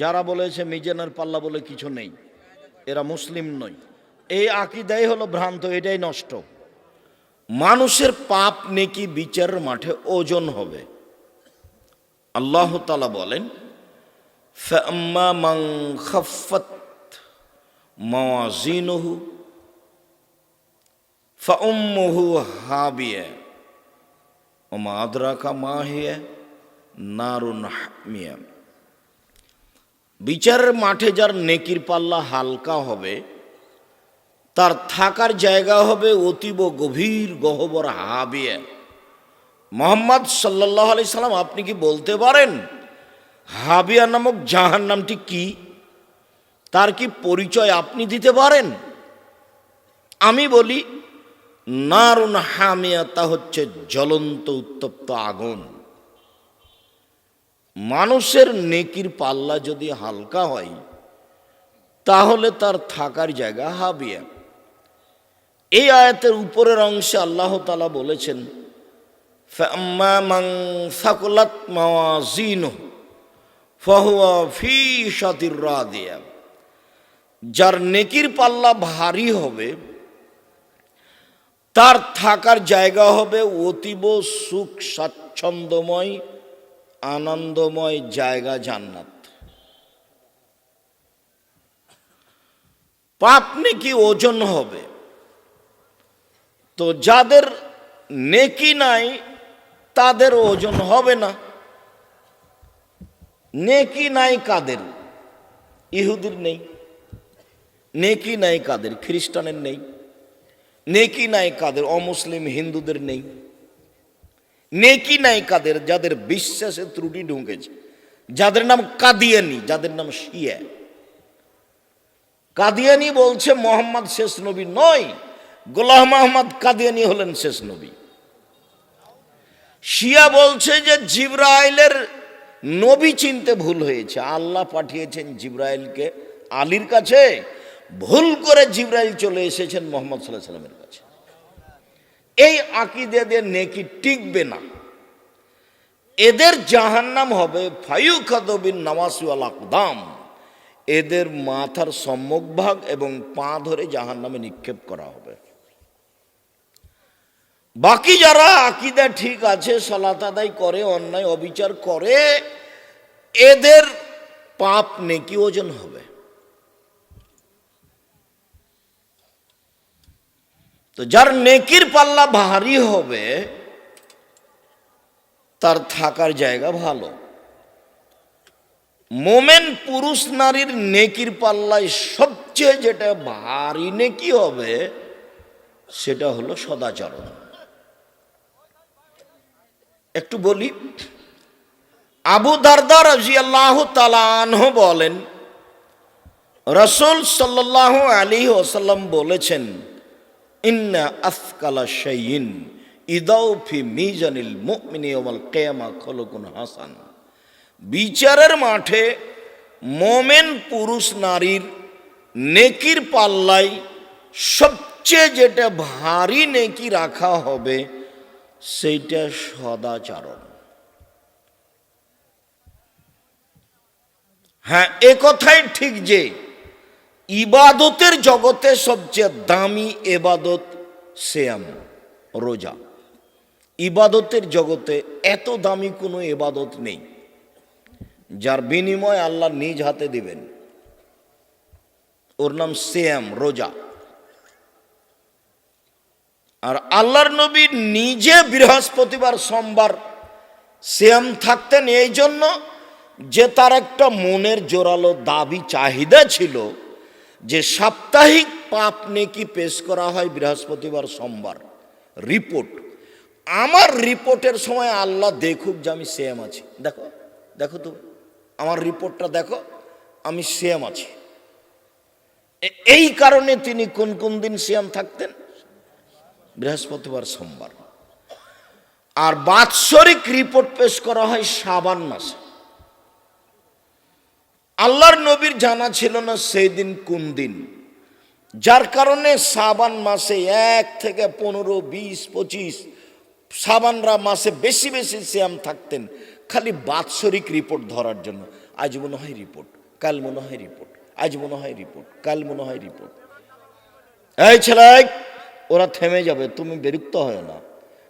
যারা বলেছে মিজানের পাল্লা বলে কিছু নেই, এরা মুসলিম নয়। এই আকিদাই হলো ভ্রান্ত, এটাই নষ্ট। মানুষের পাপ নেকি বিচারের মাঠে ওজন হবে। আল্লাহ তালা বলেন মাওয়াজিনহু মাহিয়া নারুন হামিয়া। বিচারের মাঠে যার নেকির পাল্লা হালকা হবে, তার থাকার জায়গা হবে অতীব গভীর গহবর হাবিয়া মোহাম্মদ সাল্লাহ আলি সাল্লাম, আপনি কি বলতে পারেন হাবিয়া নামক জাহান নামটি কি? তার কি পরিচয় আপনি দিতে পারেন? আমি বলি, নারুন হামিয়া, তা হচ্ছে জ্বলন্ত উত্তপ্ত আগুন। মানুষের নেকির পাল্লা যদি হালকা হয়, তাহলে তার থাকার জায়গা হাবিয়া। এই আয়াতের উপরের অংশে আল্লাহ তালা বলেছেন মাওয়াজিন যার নেকির পাল্লা ভারী হবে, তার থাকার জায়গা হবে অতীব সুখ স্বাচ্ছন্দ্যময় আনন্দময় জায়গা জান্নাত। পাপ নেকি ওজন হবে? তো যাদের নেকি নাই, তাদের ওজন হবে না। নেকি নাই কাদের? ইহুদির নেই। নেকি নাই কাদের? খ্রিস্টানের নেই। নেকি নাই কাদের? অমুসলিম হিন্দুদের নেই। নেকি নাই কাদের যাদের বিশ্বাসে ত্রুটি ঢুকেছে, যাদের নাম কাদিয়ানি, যাদের নাম শিয়া। কাদিয়ানি বলছে মোহাম্মদ শেষ নবী নয়, গোলাম আহমদ কাদিয়ানি হলেন শেষ নবী। শিয়া বলছে যে জিব্রাইলের নবী চিনতে ভুল হয়েছে। আল্লাহ পাঠিয়েছেন জিব্রাইলকে আলীর কাছে, ভুল করে জিব্রাইল চলে এসেছেন মোহাম্মদ সাল্লাহ সাল্লামের কাছে। এই আকিদে দিয়ে নেকি টিকবে না। এদের জাহান্নাম হবে ফায়ু খাদবিন নামাসুয়াল আকদাম। এদের মাথার সম্মুখভাগ এবং পা ধরে জাহান্নামে নিক্ষেপ করা হবে। বাকি যারা আকিদা ঠিক আছে, সলাত আদায় করে, অন্যায় অবিচার করে, এদের পাপ নেকি ওজন হবে। তো যার নেকির পাল্লা ভারী হবে, তার থাকার জায়গা ভালো। মোমেন পুরুষ নারীর নেকির পাল্লায় সবচেয়ে যেটা ভারী নেকি হবে, সেটা হলো সদাচরণ। একটু বলি, আবু দারদা রাজি তালাহ বলেন, রসুল সাল্লাহ আলী ওসাল্লাম বলেছেন ইন্না আফকালা শাইন ইদাউ ফি মিজানিল মুমিনি ওয়াল কিয়ামা খলকুন হাসান। বিচারের মাঠে মোমেন পুরুষ নারীর নেকির পাল্লায় সবচেয়ে যেটা ভারী নেকি রাখা হবে সেইটা সদাচরণ। হ্যাঁ এ কথাই ঠিক যে ইবাদতের জগতে সবচেয়ে দামি এবাদত শ্যাম রোজা। ইবাদতের জগতে এত দামি কোনো এবাদত নেই, যার বিনিময় আল্লাহ নিজ হাতে দিবেন। ওর নাম শ্যাম রোজা। আর আল্লাহর নবী নিজে বৃহস্পতিবার, সোমবার শ্যাম থাকতেন, এই জন্য যে তার একটা মনের জোরালো দাবি, চাহিদা ছিল যে সাপ্তাহিক পাপ নেকি পেশ করা হয় বৃহস্পতিবার সোমবার। রিপোর্ট। আমার রিপোর্টের সময় আল্লাহ দেখুক যে আমি সেম আছি। দেখো দেখো তো, আমার রিপোর্টটা দেখো, আমি সেম আছি। এই কারণে তিনি কোন কোন দিন সিয়াম থাকতেন? বৃহস্পতিবার সোমবার। আর বাৎসরিক রিপোর্ট পেশ করা হয় সাবান মাসে। আল্লাহর নবীর জানা ছিল না সেই দিন কোন দিন। যার কারণে সাবান মাসে এক থেকে পনেরো, বিশ, পঁচিশ সাবানরা মাসে বেশি বেশি শ্যাম থাকতেন। খালি বাৎসরিক রিপোর্ট ধরার জন্য। আজ মনে হয় রিপোর্ট, কাল মনে হয় রিপোর্ট, আজ মনে হয় রিপোর্ট, কাল মনে হয় রিপোর্ট। এই ছেলে, ওরা থেমে যাবে, তুমি বিরক্ত হয় না।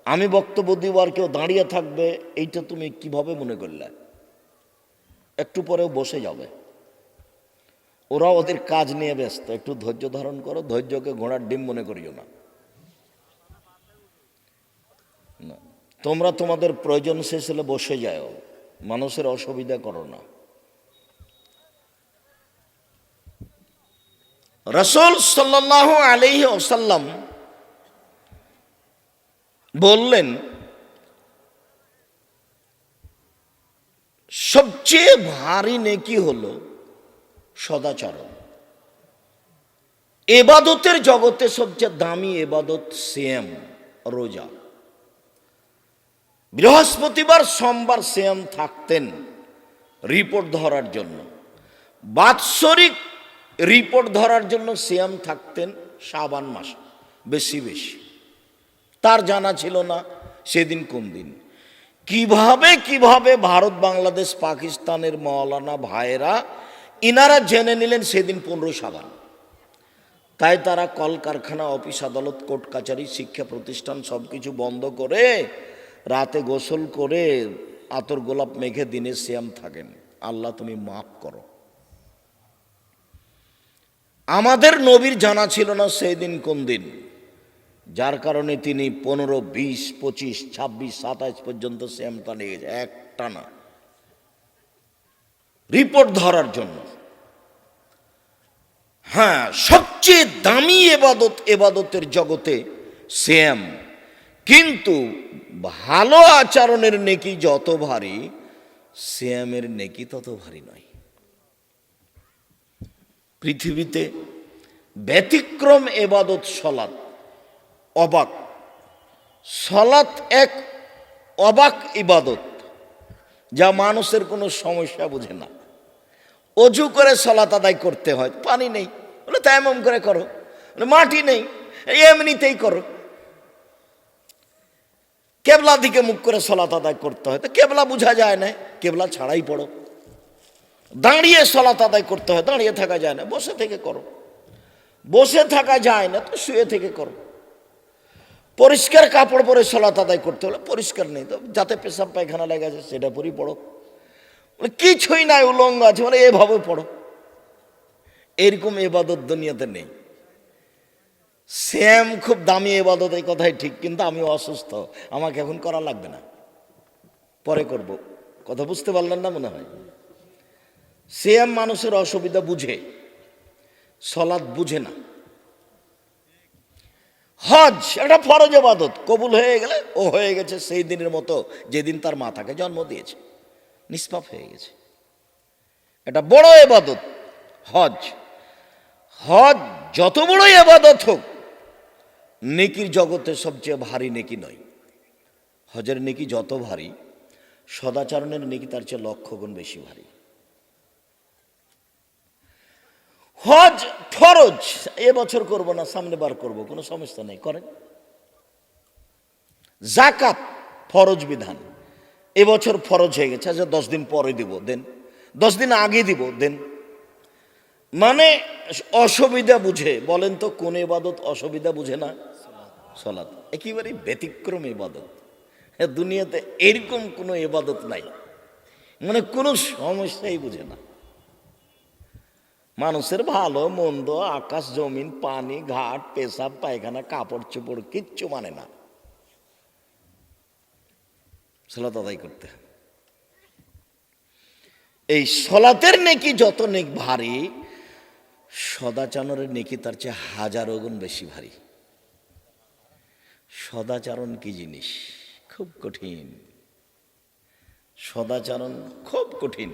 আমি বক্তব্য দিব আর কেউ দাঁড়িয়ে থাকবে, এইটা তুমি কীভাবে মনে করলে? একটু পরেও বসে যাবে। ওরা ওদের কাজ নিয়ে ব্যস্ত। একটু ধৈর্য ধারণ করো, ধৈর্যকে ঘোড়ার ডিম মনে করিও না। তোমরা তোমাদের প্রয়োজন শেষ হলে বসে যাও। মানুষের অসুবিধা করো না। রসুল সাল্লাহ আলহি ওসাল্লাম বললেন সবচেয়ে ভারী নেকি হল সদাচরণ। এবাদতের জগতে সবচেয়ে দামি এবাদত সেম রোজা। বৃহস্পতিবার, সোমবার সেম থাকতেন রিপোর্ট ধরার জন্য। বাৎসরিক রিপোর্ট ধরার জন্য সিয়াম থাকতেন শাবান মাস, বেশি বেশি। তার জানা ছিল না সেদিন কোন দিন। কীভাবে কীভাবে ভারত, বাংলাদেশ, পাকিস্তানের মৌলানা ভাইরা ইনারা জেনে নিলেন সেদিন পনেরো সাবান। তাই তারা কলকারখানা, অফিস আদালত, কোর্ট কাচারি, শিক্ষা প্রতিষ্ঠান সব কিছু বন্ধ করে, রাতে গোসল করে আতর গোলাপ মেঘে দিনে শ্যাম থাকেন। আল্লাহ তুমি মাফ করো। আমাদের নবীর জানা ছিল না সেই দিন কোন দিন। যার কারণে তিনি পনেরো, বিশ, পঁচিশ, ছাব্বিশ, সাতাইশ পর্যন্ত শ্যামটা লেগেছে একটা না রিপোর্ট ধরার জন্য। হ্যাঁ সবচেয়ে দামি এবাদত, এবাদতের জগতে শ্যাম। কিন্তু ভালো আচরণের নেকি যত ভারী, শ্যামের নেকি তত ভারী নয়। পৃথিবীতে ব্যতিক্রম এবাদত সলাৎ অবাক। সলাৎ এক অবাক ইবাদত, যা মানুষের কোনো সমস্যা বোঝে না। অজু করে সলাত আদায় করতে হয়, পানি নেই। বলে তেমন করে করো। মাটি নেই এমনিতেই করো। কেবলা দিকে মুখ করে সলাত আদায় করতে হয়। তো কেবলা বোঝা যায় না, কেবলা ছাড়াই পড়ো। দাঁড়িয়ে সলাত আদায় করতে হয়, দাঁড়িয়ে থাকা যায় না, বসে থেকে করো। বসে থাকা যায় না, তো শুয়ে থেকে করো। পরিষ্কার কাপড় পরে সলাত আদায় করতে হলে পরিষ্কার নেই। তো যাতে পেশাব পায়খানা লেগে আছে সেটা পরেই পড়ো। বলে কিছুই নাই, উলঙ্গ আছে মানে এভাবে পড়ো। এরকম এবাদত দুনিয়াতে নেই। শ্যাম খুব দামি এবাদত, এই কথাই ঠিক, কিন্তু আমি অসুস্থ। আমাকে এখন করা লাগবে না। পরে করব। কথা বুঝতে পারলেন না মনে হয়? শ্যাম মানুষের অসুবিধা বুঝে। সলাদ বুঝে না। হজ, এটা ফরজ এবাদত কবুল হয়ে গেলে ও হয়ে গেছে সেই দিনের মতো যেদিন তার মাতাকে জন্ম দিয়েছে। নিষ্পাপ হয়ে গেছে। এটা বড় এবাদত হজ। হজ যত বড় এবাদত হোক, নেকির জগতে সবচেয়ে ভারী নেকি নয়। হজের নেকি যত ভারী, সদাচরণের নেকি তার চেয়ে লক্ষ গুণ বেশি ভারী। হজ ফরজ এবছর করব না, সামনে বার করব, কোনো সমস্যা নেই, করেন। জাকাত ফরজ বিধান এবছর ফরজ হয়ে গেছে আচ্ছা দশ দিন পরে দিব, দেন। দশ দিন আগে দিব, দেন। মানে অসুবিধা বুঝে, বলেন তো কোন এবাদত অসুবিধা বুঝে না? সলাৎ। একেবারে ব্যতিক্রম এবাদত হ্যাঁ দুনিয়াতে এরকম কোনো এবাদত নাই। মানে কোনো সমস্যাই বুঝে না। মানুষের ভালো, মন্দ, আকাশ, জমিন, পানি, ঘাট, পেশাব, পায়খানা, কাপড় চোপড় কিচ্ছু মানে না। সলাত করতে। এই সলাতের নেকি যত নেক ভারী, সদাচরণের নেকি তার চেয়ে হাজারো গুণ বেশি ভারী। সদাচরণ কি জিনিস? খুব কঠিন। সদাচরণ খুব কঠিন।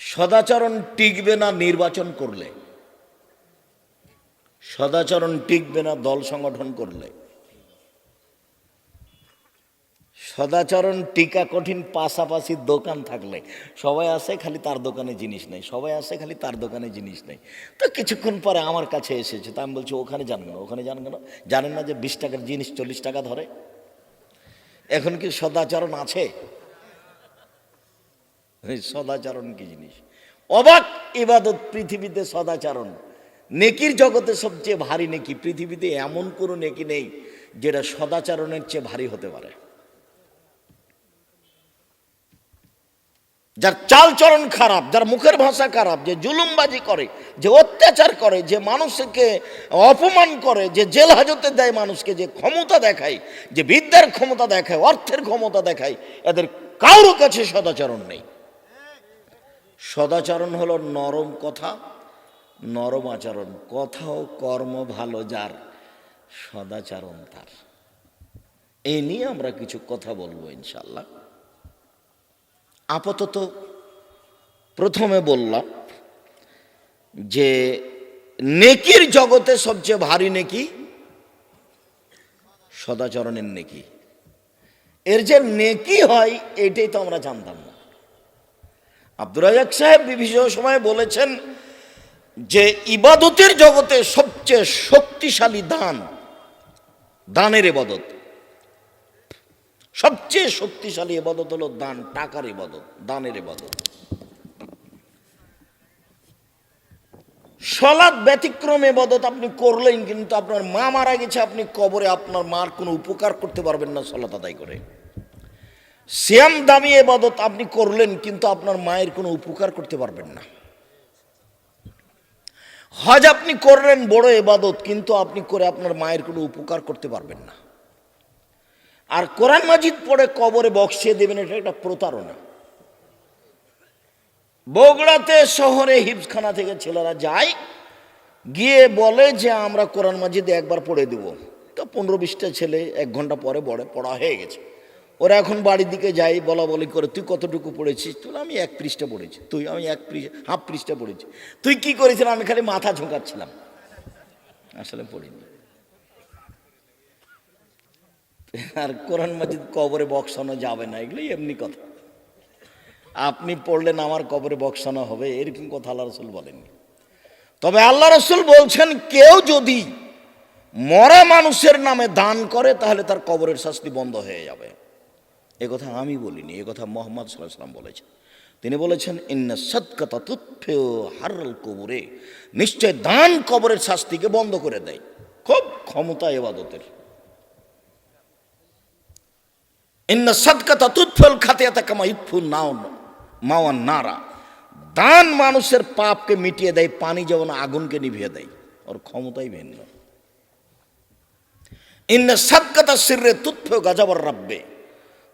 সদাচরণ টিকবে না নির্বাচন করলে। সদাচরণ টিকবে না দল সংগঠন করলে। সদাচরণ টিকা কঠিন পাশাপাশি দোকান থাকলে। সবাই আসে খালি তার দোকানে জিনিস নেই। সবাই আসে খালি তার দোকানে জিনিস নেই। তো কিছুক্ষণ পরে আমার কাছে এসেছে, তা আমি বলছি, ওখানে জান কেন? ওখানে জান কেন? জানেন না যে বিশ টাকার জিনিস চল্লিশ টাকা ধরে। এখন কি সদাচরণ আছে? সদাচরণ কি জিনিস? অবাক ইবাদত পৃথিবীতে সদাচরণ। নেকির জগতে সবচেয়ে ভারী নেকি, পৃথিবীতে এমন কোনো নেকি নেই যেটা সদাচরণের চেয়ে ভারী হতে পারে। যার চালচরণ খারাপ, যার মুখের ভাষা খারাপ, যে জুলুমবাজি করে, যে অত্যাচার করে, যে মানুষকে অপমান করে, যে জেল হাজতে দেয় মানুষকে, যে ক্ষমতা দেখায়, যে বিদ্যার ক্ষমতা দেখায়, অর্থের ক্ষমতা দেখায়, এদের কারোর কাছে সদাচরণ নেই। সদাচরণ হলো নরম কথা, নরম আচরণ। কথা ও কর্ম ভালো যার, সদাচরণ তার। এই নিয়ে আমরা কিছু কথা বলব ইনশাল্লাহ আপাতত প্রথমে বললাম যে, নেকির জগতে সবচেয়ে ভারী নেকি, সদাচরণের নেকি। এর যে নেকি হয়, এটাই তো আমরা জানতাম না। আব্দুর রাজাক সাহেব বিভিন্ন সময় বলেছেন যে ইবাদতের জগতে সবচেয়ে শক্তিশালী দান, দানের ইবাদত। সবচেয়ে শক্তিশালী এবাদত হলো দান, টাকার ইবাদত, দানের ইবাদত। সলাদ ব্যতিক্রম এবাদত আপনি করলেন, কিন্তু আপনার মা মারা গেছে, আপনি কবরে, আপনার মার কোনো উপকার করতে পারবেন না সলাত আদায় করে। শ্যাম দামি এবাদত আপনি করলেন, কিন্তু আপনার মায়ের কোনো উপকার করতে পারবেন না। হজ আপনি করলেন, বড় এবাদত, কিন্তু আপনি করে আপনার মায়ের কোনো উপকার করতে পারবেন না। আর কোরআন মাজিদ পড়ে কবরে বক্সিয়ে দেবেন, এটা একটা প্রতারণা। বগুড়াতে, শহরে হিপসখানা থেকে ছেলেরা যায়, গিয়ে বলে যে, আমরা কোরআন মাজিদ একবার পড়ে দেব। তো পনেরো বিশটা ছেলে এক ঘণ্টা পরে বড়ে, পড়া হয়ে গেছে। ওরা এখন বাড়ির দিকে যাই বলা বলি করে, তুই কতটুকু পড়েছিস? তুই আমি এক পৃষ্ঠা পড়েছি, তুই আমি এক হাফ পৃষ্ঠা পড়েছি। তুই কি করেছিলাম আমি খালি মাথা ঝোঁকাচ্ছিলাম। আসলে পড়িনি। আর কোরআন মাজিদ কবরে বক্সানো যাবে না, এগুলোই এমনি কথা। আপনি পড়লেন আমার কবরে বক্সানো হবে, এরকম কথা আল্লাহ রসুল বলেননি। তবে আল্লাহ রসুল বলছেন, কেউ যদি মরা মানুষের নামে দান করে, তাহলে তার কবরের শাস্তি বন্ধ হয়ে যাবে। কথা আমি বলিনি, এ কথা মোহাম্মদ সাল্লাম বলেছেন। তিনি বলেছেন, ইন্না সৎকতা তুৎফেও হারল কবরে। নিশ্চয় দান কবরের শাস্তিকে বন্ধ করে দেয়। খুব ক্ষমতা এবাদতের। ইন্না সদকাতা তুৎফল খাতিয়াতা কামা ইৎফুল নাও মাওয়ান নারা। দান মানুষের পাপকে মিটিয়ে দেয়, পানি যেমন আগুনকে নিভিয়ে দেয়, ওর ক্ষমতাই ভিন্ন। ইন্না সদকাতা সিররে তুৎফ গাজাবার রাব্বে।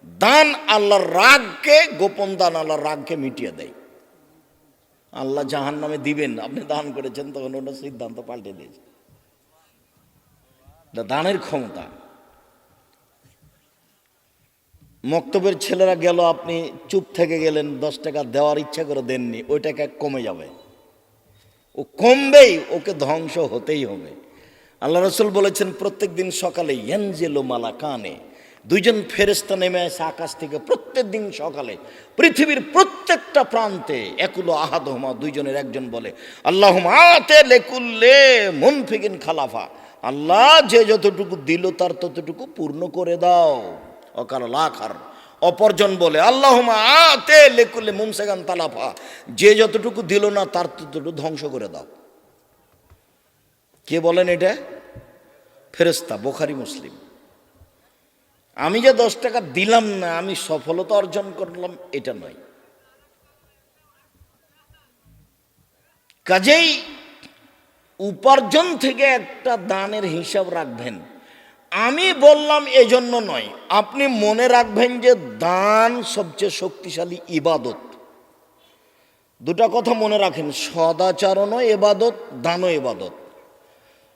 দান আল্লাহর রাগকে, গোপন দান আল্লাহর রাগকে মিটিয়ে দেয়। আল্লাহ জাহান নামে দিবেন, আপনি দান করেছেন, তখন ওটা সিদ্ধান্ত পাল্টে দিয়েছে। দানের ক্ষমতা। মক্তবের ছেলেরা গেল, আপনি চুপ থেকে গেলেন, দশ টাকা দেওয়ার ইচ্ছা করে দেননি, ওই টাকা কমে যাবে। ও কমবেই, ওকে ধ্বংস হতেই হবে। আল্লাহ রসুল বলেছেন প্রত্যেক দিন সকালে, ইয়ানজেলো মালা কানে দুইজন ফেরেস্তা নেমে আসে আকাশ থেকে প্রত্যেক দিন সকালে পৃথিবীর প্রত্যেকটা প্রান্তে একুলো আহাদ হোমা দুইজনের একজন বলে আল্লাহ আতে লেকুল্লে মুনফিকিন খালাফা। আল্লাহ যে যতটুকু দিল তার ততটুকু পূর্ণ করে দাও। অকার লাখার অপরজন বলে আল্লাহ আতে লেকুল্লে মুমসেগান তালাফা যে যতটুকু দিল না তার ততটুকু ধ্বংস করে দাও। কে বলেন এটা? ফেরেস্তা বোখারি, মুসলিম। আমি যে দশ টাকা দিলাম না, আমি সফলতা অর্জন করলাম, এটা নয়। কাজেই উপার্জন থেকে একটা দানের হিসাব রাখবেন। আমি বললাম এজন্য নয়, আপনি মনে রাখবেন যে দান সবচেয়ে শক্তিশালী ইবাদত। দুটা কথা মনে রাখেন সদাচরণও এবাদত দানও এবাদত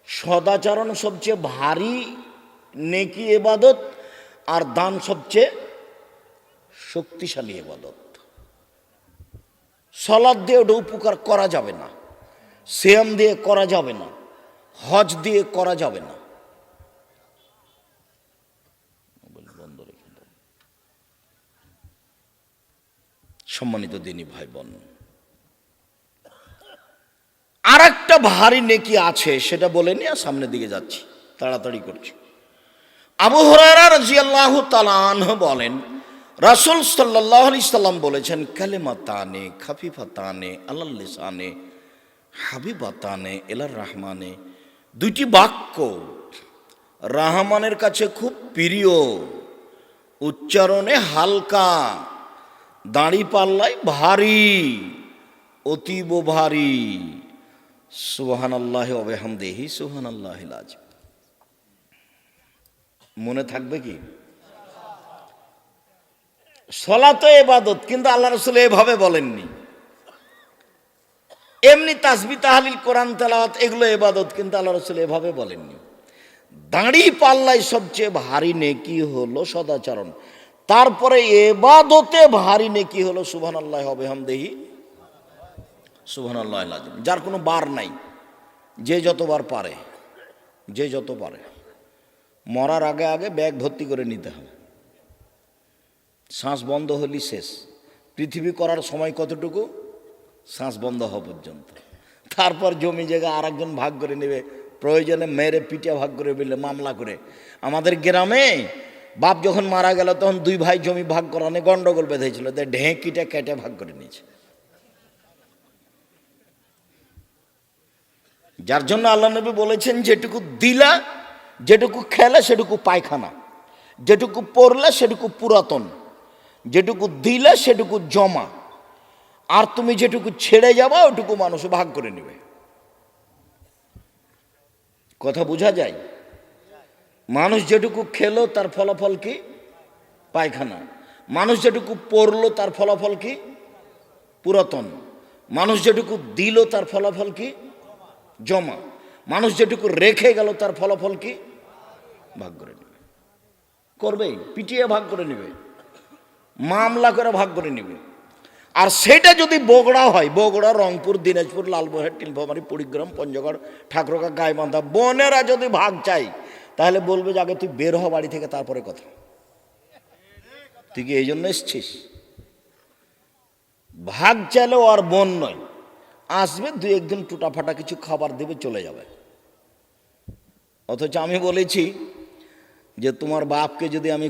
সদাচরণ সবচেয়ে ভারী, নেকি এবাদত আর দান সবচেয়ে শক্তিশালী এবাদত সলাদ দিয়ে ওটা উপকার করা যাবে না। সিয়াম দিয়ে করা যাবে না। হজ দিয়ে করা যাবে না। সম্মানিত দিনী ভাই বোন আর একটা ভারী নেকি আছে, সেটা বলে নিয়ে সামনের দিকে যাচ্ছি, তাড়াতাড়ি করছি। আবু হরারা রাজিয়াল্লাহু তালাহ বলেন, রাসুল সাল্লাহ আলি সাল্লাম বলেছেন কালেমা তানে খাফিফা তানে আল্লাহ লিসানে হাবিবা তানে এলার রহমানে। দুইটি বাক্য, রাহমানের কাছে খুব প্রিয়, উচ্চারণে হালকা, দাঁড়ি পাল্লায় ভারী, অতীব ভারী। সুবহান আল্লাহ অবেহামদেহি সুবহান আল্লাহ মনে থাকবে কি? সলা তো এবাদত কিন্তু আল্লাহ রসুল এভাবে বলেননি। এমনি তাসবি, তাহালিল, কোরআন, তেলাওয়াত, এগুলো এবাদত কিন্তু আল্লাহ রসুল এভাবে বলেননি। দাঁড়ি পাল্লায় সবচেয়ে ভারী নেকি হলো সদাচরণ। তারপরে এবাদতে ভারী নেকি হলো সুবহান আল্লাহ হবে হামদেহি সুবহান আল্লাহ যার কোনো বার নাই। যে যতবার পারে, যে যত পারে। মরার আগে আগে ব্যাগ ভর্তি করে নিতে হবে। শ্বাস বন্ধ হলি শেষ। পৃথিবী করার সময় কতটুকু? শ্বাস বন্ধ হওয়া পর্যন্ত। তারপর জমি জায়গা আর একজন ভাগ করে নেবে। প্রয়োজনে মেরে পিঠে ভাগ করে দিলে মামলা করে। আমাদের গ্রামে বাপ যখন মারা গেল, তখন দুই ভাই জমি ভাগ করানো গন্ডগোল বেঁধেছিল। তাই ঢেঁকিটা কেটে ভাগ করে নিয়েছে। যার জন্য আল্লাহ নবী বলেছেন, যেটুকু দিলা যেটুকু খেলে সেটুকু পায়খানা, যেটুকু পড়লে সেটুকু পুরাতন, যেটুকু দিলে সেটুকু জমা। আর তুমি যেটুকু ছেড়ে যাবা, ওটুকু মানুষ ভাগ করে নেবে। কথা বোঝা যায়? মানুষ যেটুকু খেলো, তার ফলাফল কি? পায়খানা। মানুষ যেটুকু পড়ল তার ফলাফল কি? পুরাতন। মানুষ যেটুকু দিল, তার ফলাফল কি? জমা। মানুষ যেটুকু রেখে গেল, তার ফলাফল কি? ভাগ করে নেবে। করবে? পিটিয়ে ভাগ করে নেবে। মামলা করে ভাগ করে নেবে। আর সেটা যদি বগড়া হয়, বগড়া, রংপুর, দিনাজপুর লালমোহের টিলফামারি, কুড়িগ্রাম, পঞ্চগড় ঠাকুরকা গাইবান্ধা, বনেরা যদি ভাগ চাই তাহলে বলবে যে, আগে তুই বের হ বাড়ি থেকে, তারপরে কথা। তুই কি এই জন্য এসছিস? ভাগ চাইলেও আর বন নয়। আসবে, দু একদিন টুটা ফাটা কিছু খাবার দেবে, চলে যাবে। অথচ আমি বলেছি যে তোমার বাপকে যদি আমি